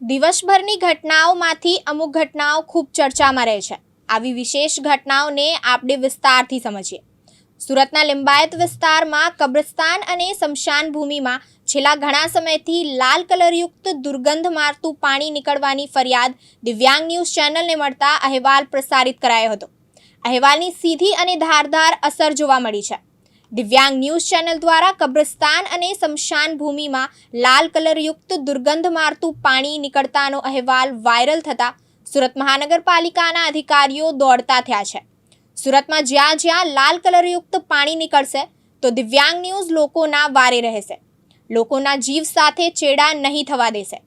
દિવસભરની ઘટનાઓમાંથી અમુક ઘટનાઓ ખૂબ ચર્ચામાં રહે છે. આવી વિશેષ ઘટનાઓને આપણે વિસ્તારથી સમજીએ. સુરતના લિંબાયત વિસ્તારમાં કબ્રસ્તાન અને શમશાન ભૂમિમાં છેલ્લા ઘણા સમયથી લાલ કલરયુક્ત દુર્ગંધ મારતું પાણી નીકળવાની ફરિયાદ દિવ્યાંગ ન્યૂઝ ચેનલને મળતા અહેવાલ પ્રસારિત કરાયો હતો. અહેવાલની સીધી અને ધારદાર અસર જોવા મળી છે. દિવ્યાંગ ન્યૂઝ ચેનલ દ્વારા કબ્રસ્તાન અને સમશાન ભૂમિમાં લાલ કલરયુક્ત દુર્ગંધ મારતું પાણી નીકળતાનો અહેવાલ વાયરલ થતા સુરત મહાનગરપાલિકાના અધિકારીઓ દોડતા થયા છે. સુરતમાં જ્યાં જ્યાં લાલ કલરયુક્ત પાણી નીકળશે તો દિવ્યાંગ ન્યૂઝ લોકોના વારે રહેશે. લોકોના જીવ સાથે ચેડા નહીં થવા દેશે.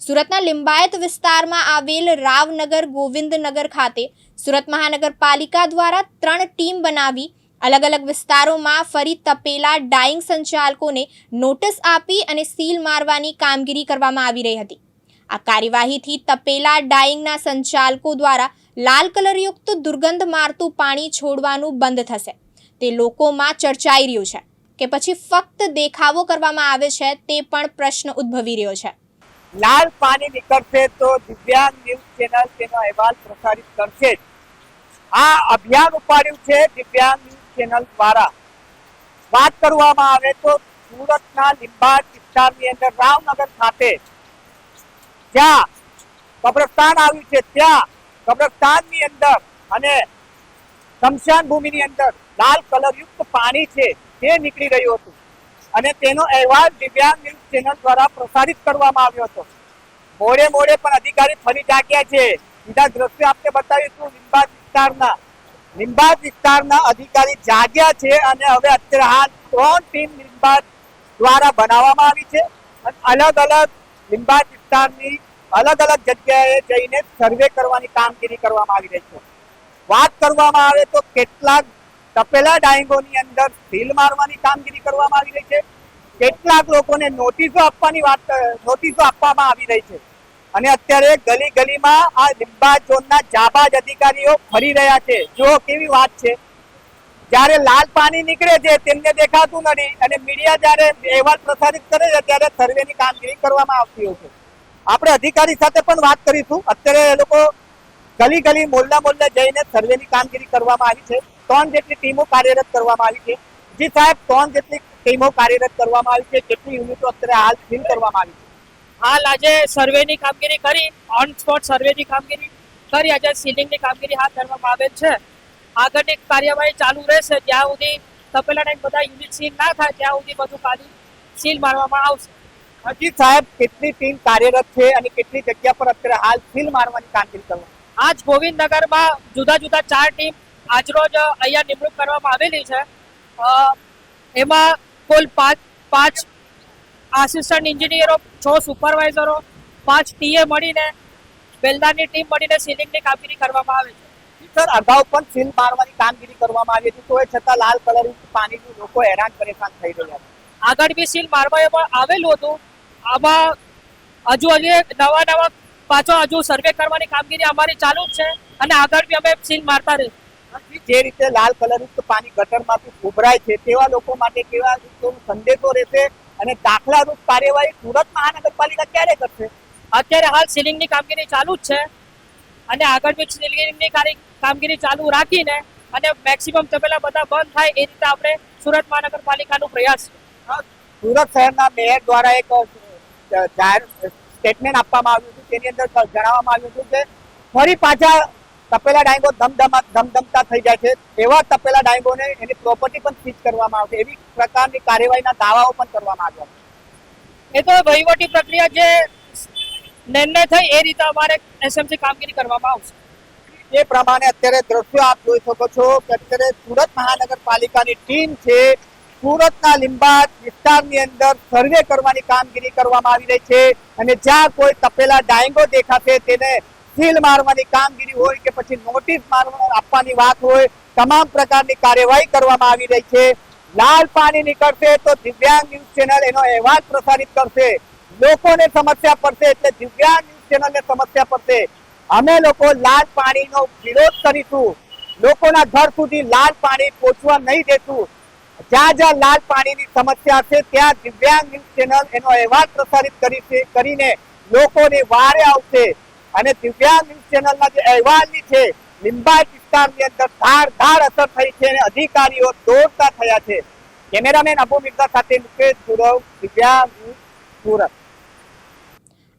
સુરતના લિંબાયત વિસ્તારમાં આવેલ રાવનગર ગોવિંદનગર ખાતે સુરત મહાનગરપાલિકા દ્વારા ત્રણ ટીમ બનાવી અલગ અલગ વિસ્તારોમાં ફરી તપેલા ડાઇંગ સંચાલકોને નોટિસ આપી અને સીલ મારવાની કામગીરી કરવામાં આવી રહી હતી. આ કાર્યવાહીથી તપેલા ડાઇંગના સંચાલકો દ્વારા લાલ કલરયુક્ત દુર્ગંધ મારતું પાણી છોડવાનું બંધ થશે. તે લોકોમાં ચર્ચાઈ રહ્યું છે કે પછી ફક્ત દેખાવો કરવામાં આવે છે તે પણ પ્રશ્ન ઉદ્ભવી રહ્યો છે. લાલ પાણી નીકળશે તો દિવ્યાંગ ન્યૂઝ ચેનલ તેનો અહેવાલ પ્રસારિત કરશે. આ અભિયાન ઉપાડ્યું છે દિવ્યાંગ ચેનલ દ્વારા વાત કરવામાં આવે તો સુરતના લીંબાડ વિસ્તારની અંદર રામનગર ખાતે જ્યાં કબ્રસ્તાન આવ્યું છે, ત્યાં કબ્રસ્તાનની અંદર અને શમશાન ભૂમિની અંદર લાલ કલરયુક્ત પાણી છે, તે નીકળી રહ્યું હતું. અને તેનો અહેવાલ દિવ્યાંગ ન્યૂઝ ચેનલ દ્વારા પ્રસારિત કરવામાં આવ્યો હતો. મોડે મોડે પણ અધિકારી ફરી જાગ્યા છે. સીધા દ્રશ્ય આપને બતાવીશું. લીંબાદ વિસ્તારના લીંબાદ વિસ્તારના અધિકારી જાગ્યા છે અને હવે અત્યારે હાલ ત્રણ ટીમ લીંબાદ દ્વારા બનાવવામાં આવી છે. અને અલગ અલગ લીંબાદ વિસ્તારની અલગ અલગ જગ્યાએ જઈને સર્વે કરવાની કામગીરી કરવામાં આવી રહી છે. વાત કરવામાં આવે તો કેટલાક તપેલા ડાયંગોની અંદર સીલ મારવાની કામગીરી કરવામાં આવી રહી છે. કેટલાક લોકોને નોટિસો આપવાની વાત નોટિસો આપવામાં આવી રહી છે. અને અત્યારે ગલી ગલીમાં આ લીંબા ઝોનના જાબાજ અધિકારીઓ ફરી રહ્યા છે. જો કેવી વાત છે. જ્યારે લાલ પાણી નીકળે છે, તેમને દેખાતું નથી. અને મીડિયા જ્યારે અહેવાલ પ્રસારિત કરે છે, ત્યારે સર્વેની કામગીરી કરવામાં આવતી હોય છે. આપણે અધિકારી સાથે પણ વાત કરીશું. અત્યારે એ લોકો ગલી ગલી મોલ્લા મોલ્લા જઈને સર્વેની કામગીરી કરવામાં આવી છે. ત્રણ જેટલી ટીમો કાર્યરત કરવામાં આવી છે. જી સાહેબ, ત્રણ જેટલી ટીમો કાર્યરત કરવામાં આવી છે. જેટલી યુનિટો અત્યારે હાલ ફીલ કરવામાં આવી છે. હાલ આજે સર્વેની કામગીરી કરી ઓન સ્પોટ સર્વેની કામગીરી કરી આજે સીલિંગની કામગીરી હાથ ધરવામાં આવેલ છે. આગળની કાર્યવાહી ચાલુ રહેશે જ્યાં સુધી તપેલા ટાઈમ બધા યુનિટ સીલ ના થાય ત્યાં સુધી બધું ખાલી સીલ મારવામાં આવશે. હજી સાહેબ કેટલી ટીમ કાર્યરત છે અને કેટલી જગ્યા પર અત્યારે હાલ સીલ મારવાની કામગીરી કરવા આજ ગોવિંદનગરમાં જુદા જુદા ચાર ટીમ આજરોજ અહીંયા નિમણૂક કરવામાં આવેલી છે. એમાં કુલ પાંચ પાંચ આસિસ્ટન્ટ એન્જિનિયરો છ સુપરવાઇઝરો પાંચ ટીએ મળીને બેલદારની ટીમ મળીને સીલિંગની કામગીરી કરવામાં આવે છે. સર અગાઉ પણ સીલ મારવાની કામગીરી કરવામાં આવી હતી તો એ છતાં લાલ કલર પાણીનું લોકો હેરાન પરેશાન થઈ રહ્યા આગળ બી સીલ મારવામાં આવેલું હતું. આમાં હજુ હજી નવા નવા પાછો હજુ સર્વે કરવાની કામગીરી અમારી ચાલુ જ છે અને આગળ બી અમે સીલ મારતા રહીશું. જે રીતે લાલ કલરયુક્ત પાણી ગટરમાંથી ઉભરાય છે તેવા લોકો માટે કેવા સંદેશો રહેશે? અને દાખલારૂપ કાર્યવાહી સુરત મહાનગરપાલિકા ક્યારે કરશે? અત્યારે હાલ સીલિંગની કામગીરી ચાલુ જ છે. અને આગળ બી સીલિંગની કામગીરી ચાલુ રાખીને અને મેક્સિમમ તપેલા બધા બંધ થાય એ રીતે આપણે સુરત મહાનગરપાલિકાનો પ્રયાસ છે. સુરત શહેરના મેયર દ્વારા એક જાહેર સ્ટેટમેન્ટ આપવામાં આવ્યું હતું. તેની અંદર જણાવવામાં આવ્યું હતું કે ફરી પાછા તપેલા ડાયંગો ધમધમા ધમધમતા થઈ જાય છે. એવા તપેલા ડાયંગોને એની પ્રોપર્ટી પણ સીઝ કરવામાં આવશે. એવી પ્રકારની કાર્યવાહીના દાવાઓ પણ કરવામાં આવ્યા એ તો વહીવટી પ્રક્રિયા જે નિર્ણય થઈ એ રીતે અમારે એસએમસી કામગીરી કરવામાં આવશે. એ પ્રમાણે અત્યારે દ્રશ્યો આપ જોઈ શકો છો કે અત્યારે સુરત મહાનગરપાલિકાની ટીમ છે. સુરતના લીંબાત વિસ્તારની અંદર સર્વે કરવાની કામગીરી કરવામાં આવી રહી છે. અને જ્યાં કોઈ તપેલા ડાયંગો દેખાશે તેને સીલ મારવાની કામગીરી હોય કે પછી નોટિસ મારવા આપવાની વાત હોય, તમામ પ્રકારની કાર્યવાહી કરવામાં આવી રહી છે. લાલ પાણી નીકળશે તો દિવ્યાંગ ન્યૂઝ ચેનલ એનો અહેવાલ પ્રસારિત કરશે. લોકોને સમસ્યા પડશે એટલે દિવ્યાંગ ન્યૂઝ ચેનલને સમસ્યા પડશે. અમે લોકો લાલ પાણીનો વિરોધ કરીશું. લોકોના ઘર સુધી લાલ પાણી પહોંચવા નહીં દેતું જ્યાં જ્યાં લાલ પાણીની સમસ્યા છે, ત્યાં દિવ્યાંગ ન્યૂઝ ચેનલ એનો અહેવાલ પ્રસારિત કરીને લોકોને વારે આવશે. અને દિવ્યાંગ ન્યૂઝ ચેનલના જે અહેવાલની છે, લિંબાયત વિસ્તારની અંદર ધાર ધાર અસર થઈ છે અને અધિકારીઓ દોડતા થયા છે. કેમેરામેન અબુ મિર્ઝા સાથે મુકેશ ગુરવ દિવ્યાંગ ન્યૂઝ, સુરત.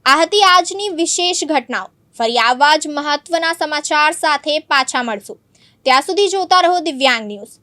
આ હતી આજની વિશેષ ઘટનાઓ. ફરી આવા જ મહત્વના સમાચાર સાથે પાછા મળશું. ત્યાં સુધી જોતા રહો દિવ્યાંગ ન્યૂઝ.